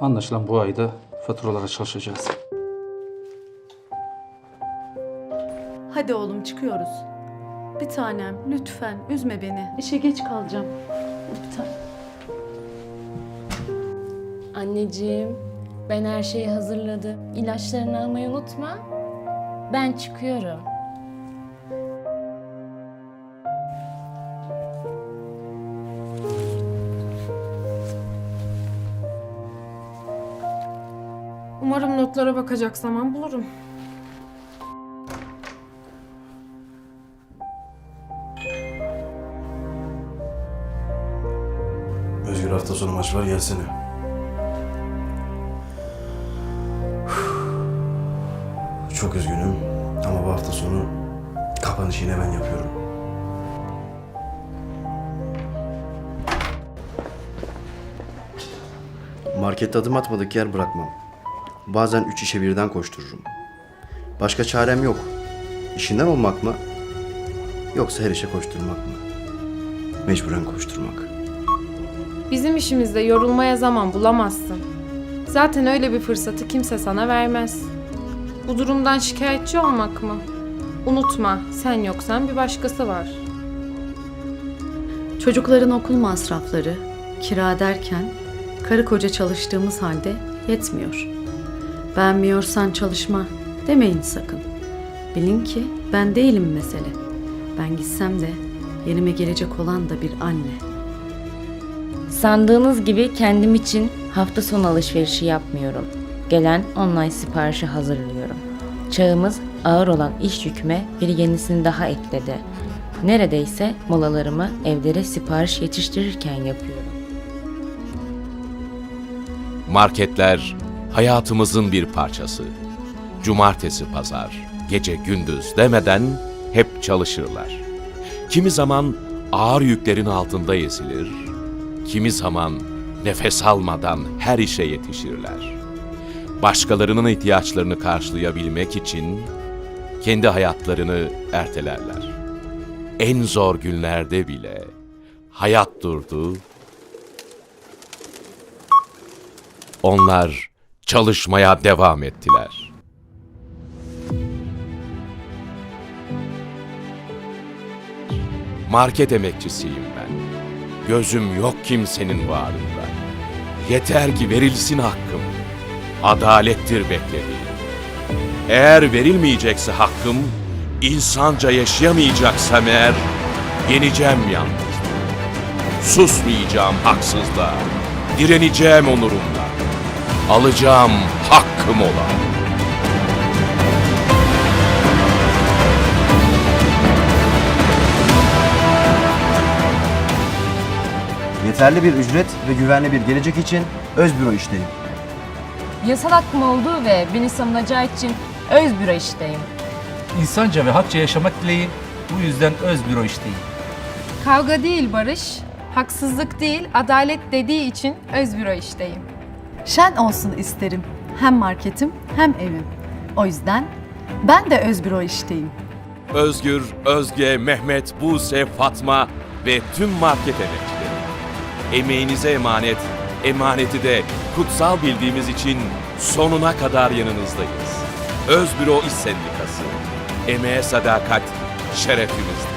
Anlaşılan bu ayda faturalara çalışacağız. Hadi oğlum çıkıyoruz. Bir tanem lütfen üzme beni. İşe geç kalacağım. Tanem. Anneciğim, ben her şeyi hazırladım. İlaçlarını almayı unutma. Ben çıkıyorum. Umarım notlara bakacak zaman bulurum. Özgür hafta sonu maç var gelsene. Çok üzgünüm ama bu hafta sonu kapanış yine ben yapıyorum. Markette adım atmadık yer bırakmam. Bazen üç işe birden koştururum. Başka çarem yok. İşinden olmak mı? Yoksa her işe koşturmak mı? Mecburen koşturmak. Bizim işimizde yorulmaya zaman bulamazsın. Zaten öyle bir fırsatı kimse sana vermez. Bu durumdan şikayetçi olmak mı? Unutma, sen yoksan bir başkası var. Çocukların okul masrafları, kira derken karı koca çalıştığımız halde yetmiyor. Beğenmiyorsan çalışma demeyin sakın. Bilin ki ben değilim mesele. Ben gitsem de yerime gelecek olan da bir anne. Sandığınız gibi kendim için hafta sonu alışverişi yapmıyorum. Gelen online siparişi hazırlıyorum. Çağımız ağır olan iş yüküme bir yenisini daha ekledi. Neredeyse molalarımı evlere sipariş yetiştirirken yapıyorum. Marketler hayatımızın bir parçası. Cumartesi pazar, gece gündüz demeden hep çalışırlar. Kimi zaman ağır yüklerin altında ezilir, kimi zaman nefes almadan her işe yetişirler. Başkalarının ihtiyaçlarını karşılayabilmek için kendi hayatlarını ertelerler. En zor günlerde bile hayat durdu, Onlar çalışmaya devam ettiler. Market emekçisiyim ben. Gözüm yok kimsenin varında. Yeter ki verilsin hakkım. Adalettir beklediğim. Eğer verilmeyecekse hakkım, insanca yaşayamayacaksam eğer, yeneceğim yalnız. Susmayacağım haksızlığa, direneceğim onurumla. Alacağım hakkım olan. Yeterli bir ücret ve güvenli bir gelecek için Özbüro işteyim. Yasal hakkım olduğu ve beni savunacağı için öz büro işteyim. İnsanca ve hakça yaşamak dileği bu yüzden öz büro işteyim. Kavga değil barış, haksızlık değil adalet dediği için Özbüro işteyim. Şen olsun isterim. Hem marketim hem evim. O yüzden ben de Özbüro işteyim. Özgür, Özge, Mehmet, Buse, Fatma ve tüm market emekçileri. Emeğinize emanet, emaneti de kutsal bildiğimiz için sonuna kadar yanınızdayız. Özbüro İş Sendikası. Emeğe sadakat şerefimizdir.